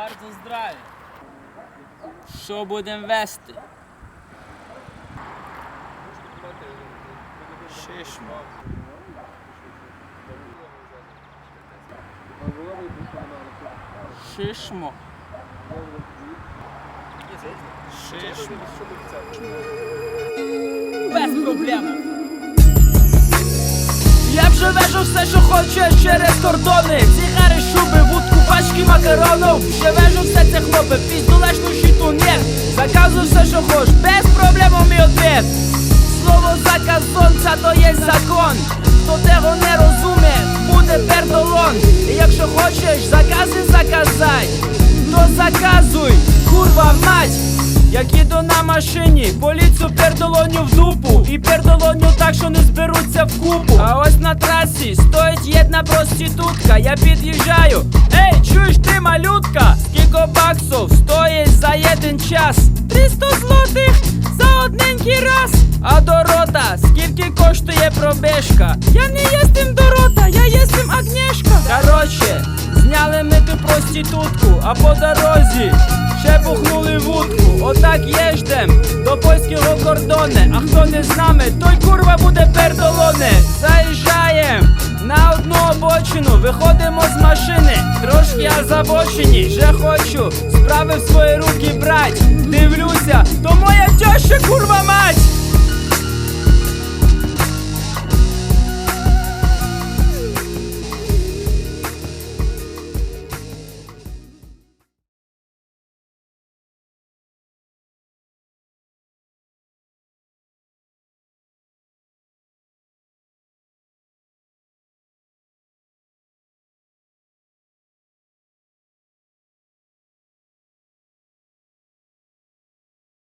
Bardzo здраві. Що будемо вести? Шишмо. Шишмо. Шишмо. Без проблем. Я вже вежу все, що хочеш через кордони Цигари, шуби, вудку, Ще вежу все це хлопе, піздулешну щиту нет Заказуй все, що хочеш, без проблем мій ответ Слово заказ сонця, то є закон. Хто того не розуме, буде пердолон. І якщо хочеш закази заказай, то заказуй, курва мать. Як їду на машині, поліцю пердолоню в дупу І пердолоню так, що не зберуться в купу А ось на трасі стоїть jedna проститутка Я під'їжджаю, ей, чуєш ти малютка? Скільки баксов стоїть за один час? 300 злотих за одненький раз А Дорота, скільки коштує пробежка? Я не єстим Дорота, я єстим Агнєшка Короче, зняли ми ту проститутку, а по дорозі. Отак їждем до польського кордону. А хто не з нами, той курва буде пердолоне. Заїжджаєм на одну обочину, виходимо з машини, трошки озабочені, вже хочу справи в свої руки брать.